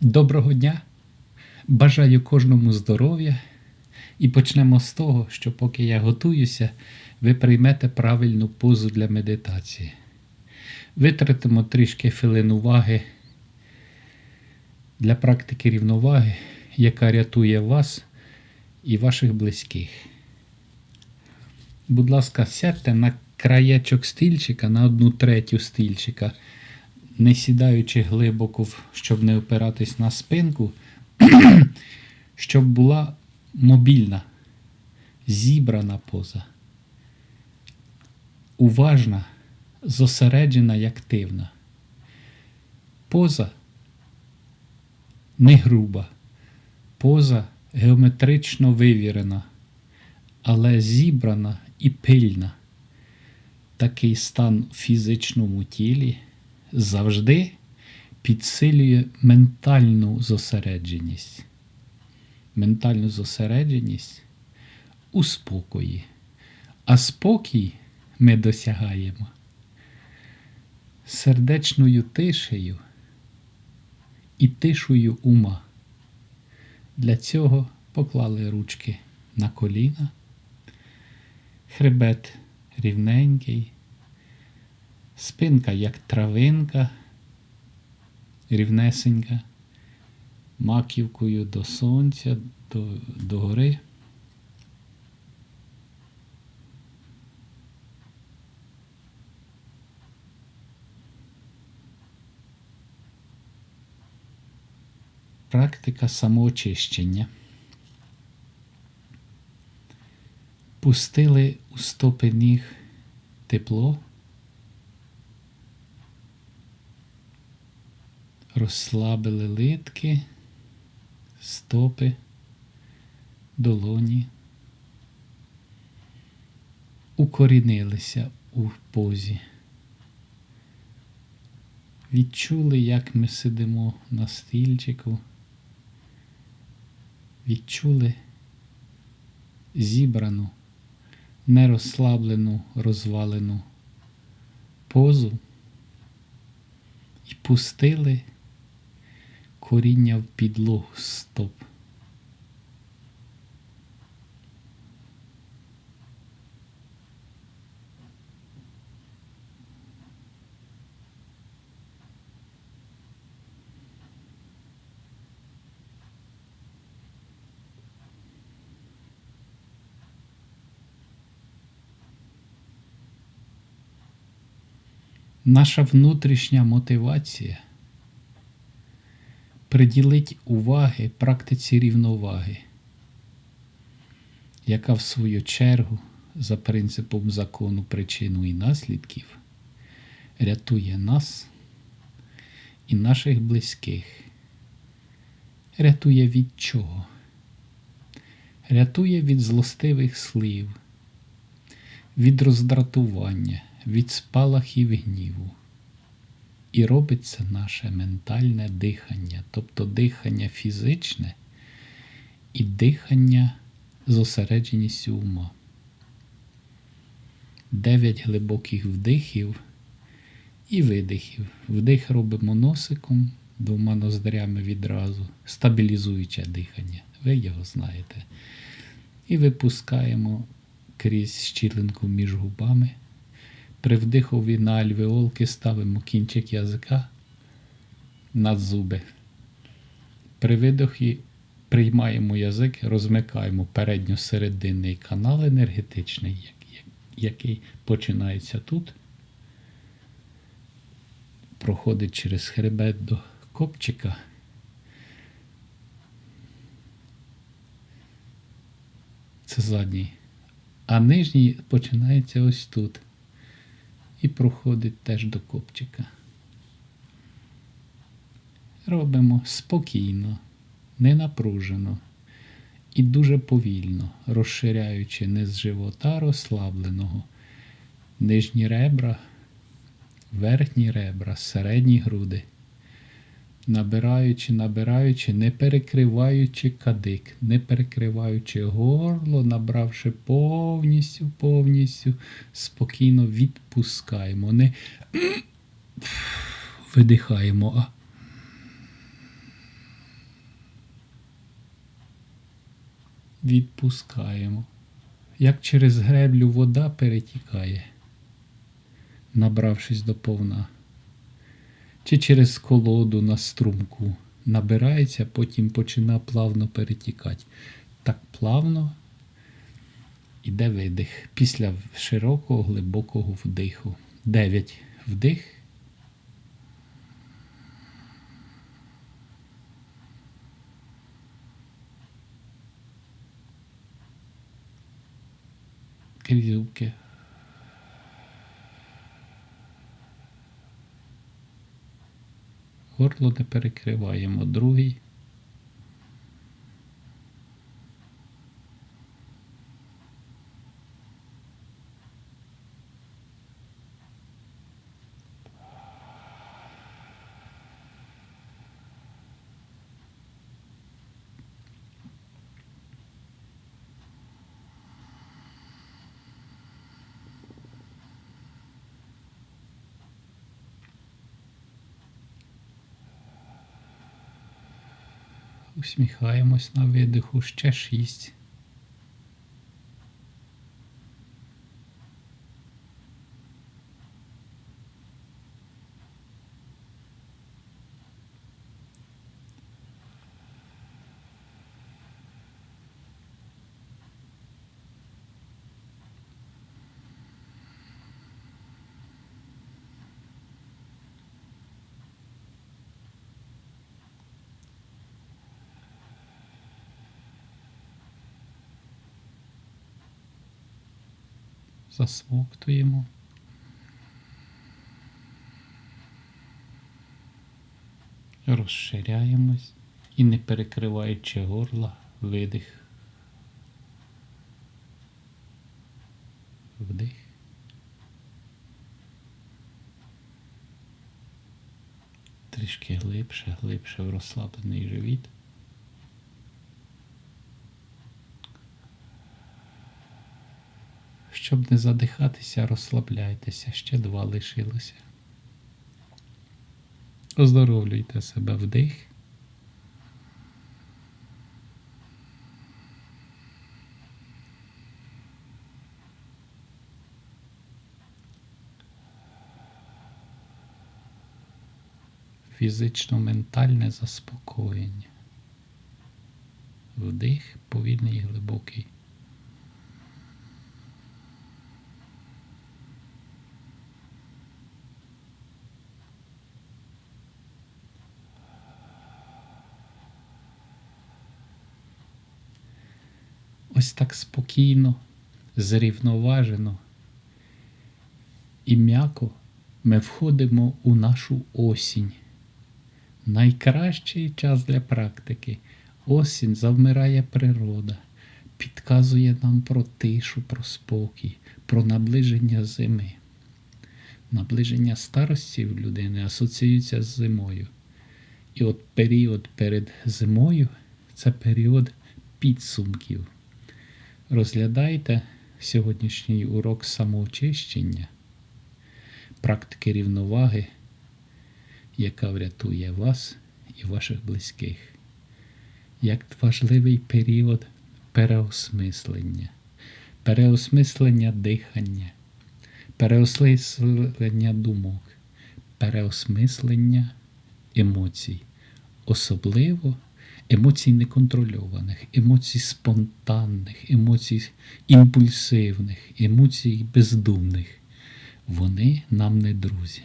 Доброго дня! Бажаю кожному здоров'я. І почнемо з того, що поки я готуюся, ви приймете правильну позу для медитації. Витратимо трішки хвилин уваги для практики рівноваги, яка рятує вас і ваших близьких. Будь ласка, сядьте на краєчок стільчика, на одну третю стільчика, не сідаючи глибоко, щоб не опиратись на спинку, щоб була мобільна, зібрана поза, уважна, зосереджена і активна. Поза не груба, поза геометрично вивірена, але зібрана і пильна. Такий стан в фізичному тілі завжди підсилює ментальну зосередженість. Ментальну зосередженість у спокої. А спокій ми досягаємо сердечною тишею і тишою ума. Для цього поклали ручки на коліна, хребет рівненький, спинка як травинка, рівнесенька, маківкою до сонця, до, до гори. Практика самоочищення. Пустили у стопи ніг тепло, розслабили литки, стопи, долоні, укорінилися у позі. Відчули, як ми сидимо на стільчику. Відчули зібрану, нерозслаблену, розвалену позу і пустили коріння в підлогу стоп. Наша внутрішня мотивація приділить уваги практиці рівноваги, яка в свою чергу за принципом закону причину і наслідків рятує нас і наших близьких. Рятує від чого? Рятує від злостивих слів, від роздратування, від спалахів гніву. І робиться наше ментальне дихання, тобто дихання фізичне і дихання зосередженістю ума. Дев'ять глибоких вдихів і видихів. Вдих робимо носиком, двома ноздрями відразу, стабілізуюче дихання. Ви його знаєте. І випускаємо крізь щілинку між губами. При вдихові на альвеолки ставимо кінчик язика над зуби. При видохі приймаємо язик, розмикаємо передньо-серединний канал енергетичний, як- як- який починається тут, проходить через хребет до копчика. Це задній. А нижній починається ось тут і проходить теж до копчика. Робимо спокійно, не напружено і дуже повільно, розширяючи низ живота розслабленого, нижні ребра, верхні ребра, середні груди набираючи, набираючи, не перекриваючи кадик, не перекриваючи горло, набравши повністю, повністю, спокійно відпускаємо. Не видихаємо. а Відпускаємо. Як через греблю вода перетікає, набравшись до повна чи через колоду на струмку набирається, потім почина плавно перетікати. Так плавно іде видих після широкого глибокого вдиху. Дев'ять вдих. Крізь зубки. Горло не перекриваємо. Другий. Усміхаємось на видиху ще шість. Засмоктуємо. Розширяємось і не перекриваючи горла, видих. Вдих. Трішки глибше, глибше в розслаблений живіт. Щоб не задихатися, розслабляйтеся, ще два лишилося. Оздоровлюйте себе вдих. Фізично-ментальне заспокоєння. Вдих повільний і глибокий. Ось так спокійно, зрівноважено і м'яко ми входимо у нашу осінь. Найкращий час для практики. Осінь завмирає природа, підказує нам про тишу, про спокій, про наближення зими. Наближення старості в людини асоціюється з зимою. І от період перед зимою це період підсумків. Розглядайте сьогоднішній урок самоочищення, практики рівноваги, яка врятує вас і ваших близьких, як важливий період переосмислення, переосмислення дихання, переосмислення думок, переосмислення емоцій, особливо емоцій неконтрольованих, емоцій спонтанних, емоцій імпульсивних, емоцій бездумних. Вони нам не друзі.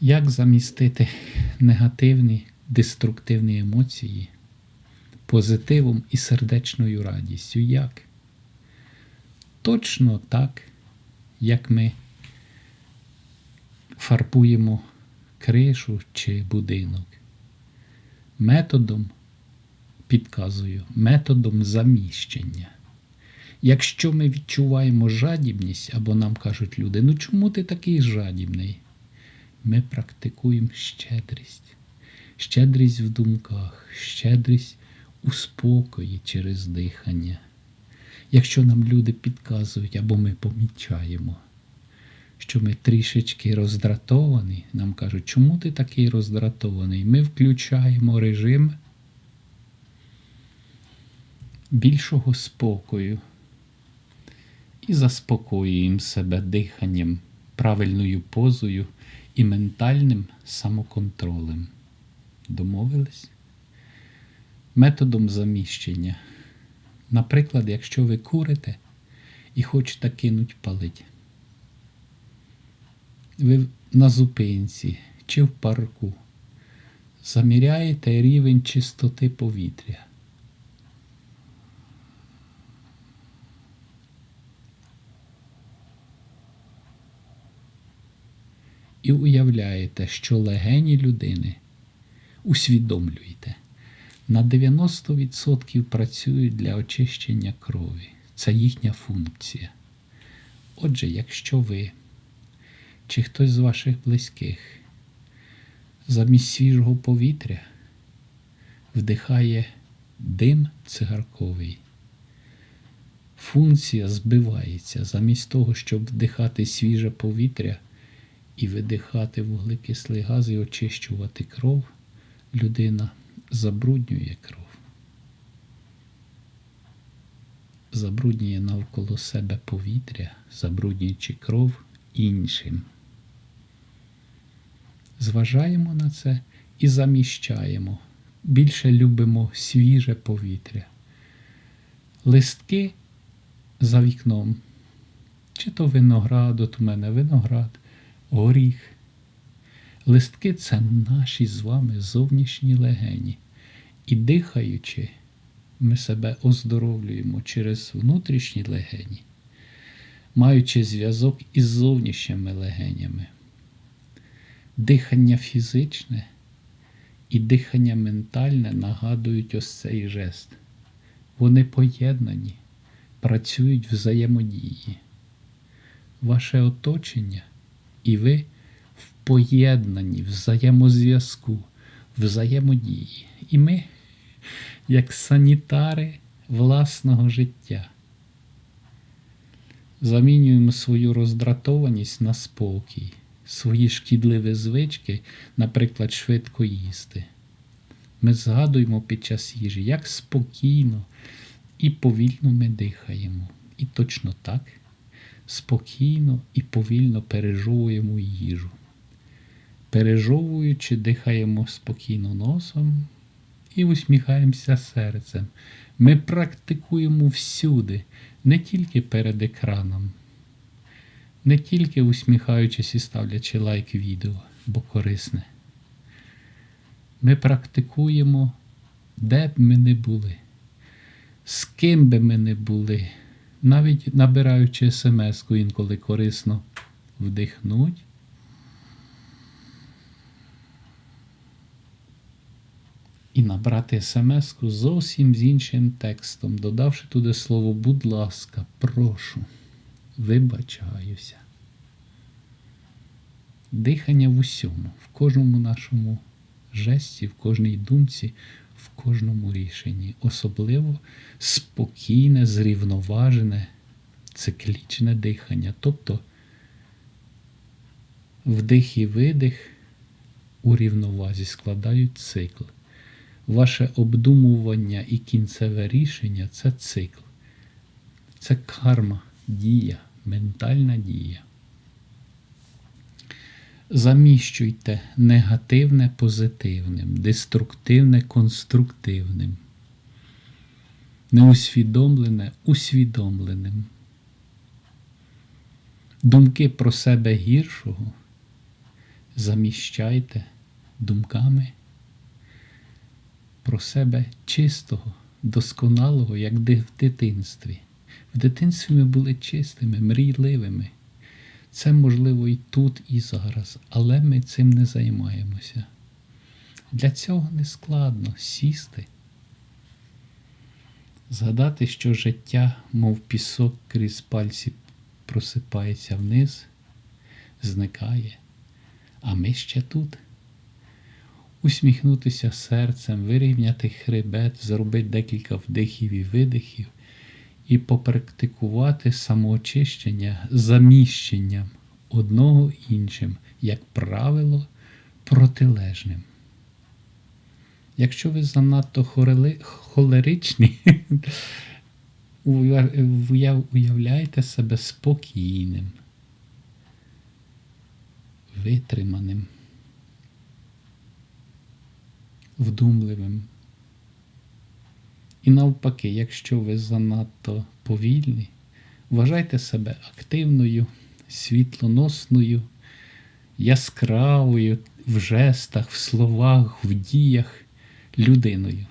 Як замістити негативні деструктивні емоції позитивом і сердечною радістю? Як? Точно так, як ми фарбуємо кришу чи будинок. Методом, підказую, методом заміщення. Якщо ми відчуваємо жадібність, або нам кажуть люди, ну чому ти такий жадібний? Ми практикуємо щедрість, щедрість в думках, щедрість у спокої через дихання. Якщо нам люди підказують або ми помічаємо, що ми трішечки роздратовані, нам кажуть, чому ти такий роздратований? Ми включаємо режим більшого спокою і заспокоюємо себе диханням, правильною позою і ментальним самоконтролем. Домовились? Методом заміщення. Наприклад, якщо ви курите і хочете кинуть палить, ви на зупинці чи в парку заміряєте рівень чистоти повітря. І уявляєте, що легені людини усвідомлюєте, на 90% працюють для очищення крові. Це їхня функція. Отже, якщо ви чи хтось з ваших близьких замість свіжого повітря вдихає дим цигарковий, функція збивається замість того, щоб вдихати свіже повітря і видихати вуглекислий газ і очищувати кров, людина забруднює кров. Забруднює навколо себе повітря, забруднюючи кров іншим. Зважаємо на це і заміщаємо. Більше любимо свіже повітря. Листки за вікном. Чи то виноград, от у мене виноград, горіх. Листки це наші з вами зовнішні легені. І дихаючи, ми себе оздоровлюємо через внутрішні легені, маючи зв'язок із зовнішніми легенями. Дихання фізичне і дихання ментальне нагадують ось цей жест. Вони поєднані, працюють взаємодії. Ваше оточення і ви в поєднанні, взаємозв'язку, взаємодії. І ми, як санітари власного життя, замінюємо свою роздратованість на спокій, свої шкідливі звички, наприклад, швидко їсти. Ми згадуємо під час їжі, як спокійно і повільно ми дихаємо. І точно так спокійно і повільно пережовуємо їжу. Пережовуючи, дихаємо спокійно носом і усміхаємося серцем. Ми практикуємо всюди, не тільки перед екраном, не тільки усміхаючись і ставлячи лайк відео, бо корисне. Ми практикуємо, де б ми не були, з ким би ми не були, навіть набираючи смс-ку інколи корисно вдихнуть. І набрати смс-ку зовсім з іншим текстом, додавши туди слово будь ласка, прошу, вибачаюся. Дихання в усьому, в кожному нашому жесті, в кожній думці, в кожному рішенні. Особливо спокійне, зрівноважене, циклічне дихання. Тобто вдих і видих у рівновазі складають цикл. Ваше обдумування і кінцеве рішення це цикл. Це карма, дія, ментальна дія. Заміщуйте негативне позитивним, деструктивне конструктивним, неусвідомлене усвідомленим. Думки про себе гіршого заміщайте думками про себе чистого, досконалого, як в дитинстві. В дитинстві ми були чистими, мрійливими. Це можливо і тут, і зараз, але ми цим не займаємося. Для цього не складно сісти, згадати, що життя, мов пісок крізь пальці просипається вниз, зникає, а ми ще тут. Усміхнутися серцем, вирівняти хребет, зробити декілька вдихів і видихів і попрактикувати самоочищення заміщенням одного іншим, як правило, протилежним. Якщо ви занадто холеричні, уявляйте себе спокійним, витриманим, вдумливим. І навпаки, якщо ви занадто повільні, вважайте себе активною, світлоносною, яскравою в жестах, в словах, в діях людиною.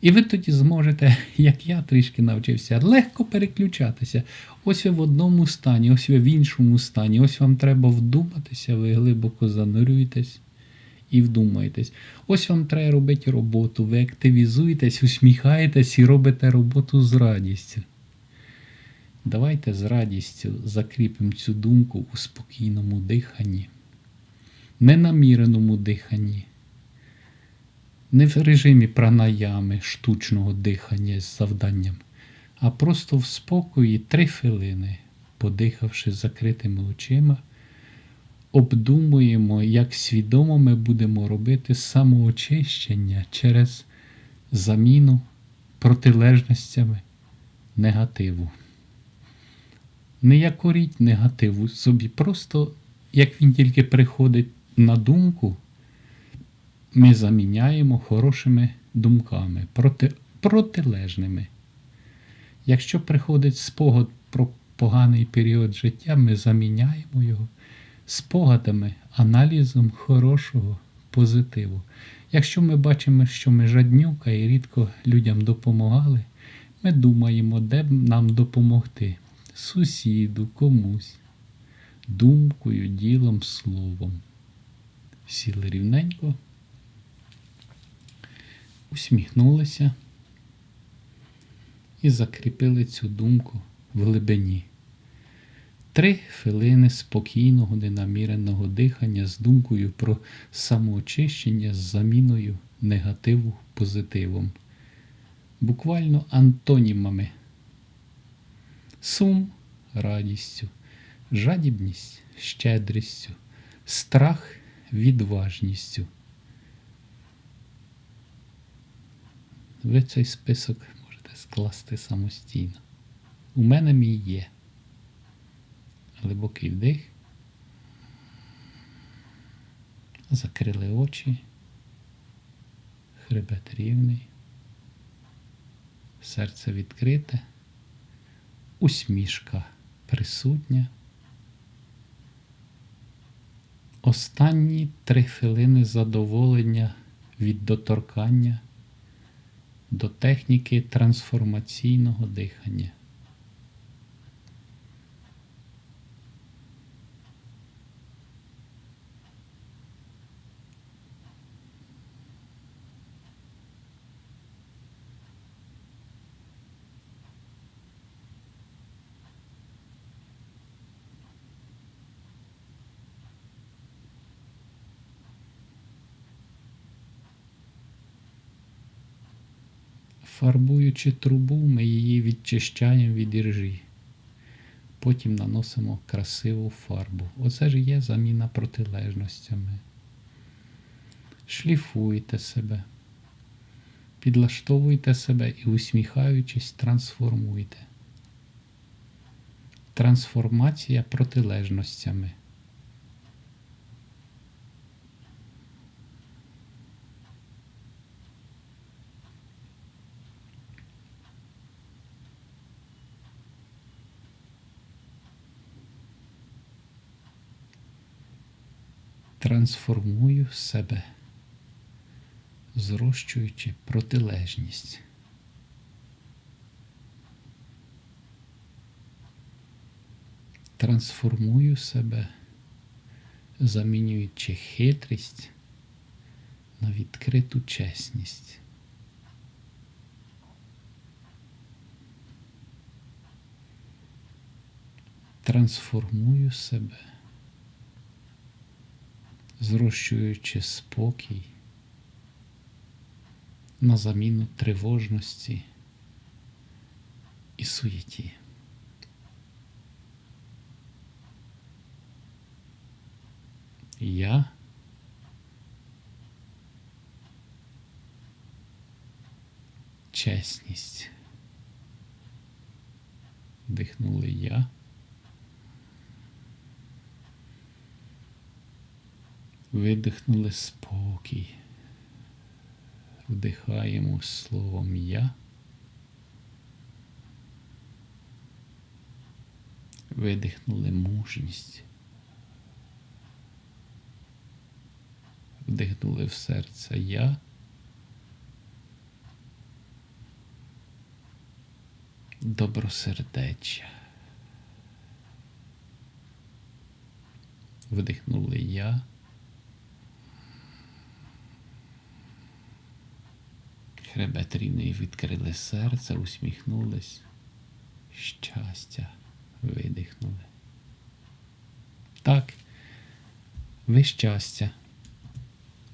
І ви тоді зможете, як я трішки навчився, легко переключатися. Ось ви в одному стані, ось ви в іншому стані, ось вам треба вдуматися, ви глибоко занурюєтесь і вдумаєтесь. Ось вам треба робити роботу, ви активізуєтесь, усміхаєтесь і робите роботу з радістю. Давайте з радістю закріпимо цю думку у спокійному диханні, ненаміреному диханні, не в режимі пранаями, штучного дихання з завданням, а просто в спокої три хвилини, подихавши закритими очима, обдумуємо, як свідомо ми будемо робити самоочищення через заміну протилежностями негативу. Не якоріть негативу собі, просто як він тільки приходить на думку, ми заміняємо хорошими думками, проти, протилежними. Якщо приходить спогад про поганий період життя, ми заміняємо його спогадами, аналізом хорошого позитиву. Якщо ми бачимо, що ми жаднюка і рідко людям допомагали, ми думаємо, де б нам допомогти сусіду, комусь, думкою, ділом, словом. Сіли рівненько, усміхнулися і закріпили цю думку в глибині. Три хвилини спокійного, ненаміреного дихання з думкою про самоочищення з заміною негативу позитивом, буквально антонімами. Сум радістю, жадібність щедрістю, страх відважністю. Ви цей список можете скласти самостійно. У мене мій є. Глибокий вдих. Закрили очі. Хребет рівний. Серце відкрите. Усмішка присутня. Останні три хвилини задоволення від доторкання до техніки трансформаційного дихання. Фарбуючи трубу, ми її відчищаємо від іржі. Потім наносимо красиву фарбу. Оце ж є заміна протилежностями. Шліфуйте себе, підлаштовуйте себе і, усміхаючись, трансформуйте. Трансформація протилежностями. Трансформую себе, зрощуючи протилежність. Трансформую себе, замінюючи хитрість на відкриту чесність. Трансформую себе зрощуючи спокій на заміну тривожності і суєті. Я. Чесність. Вдихнули я. Видихнули спокій. Вдихаємо словом я. Видихнули мужність. Вдихнули в серце я. Добросердеччя. Вдихнули я. Хребет рівний відкрили серце, усміхнулись. Щастя видихнули. Так, ви щастя.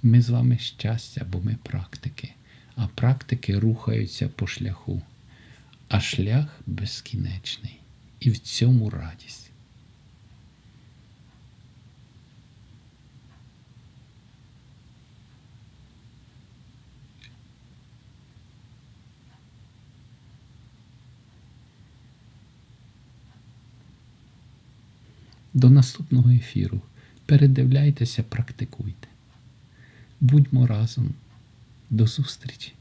Ми з вами щастя, бо ми практики, а практики рухаються по шляху, а шлях безкінечний. І в цьому радість. До наступного ефіру. Передивляйтеся, практикуйте. Будьмо разом. До зустрічі!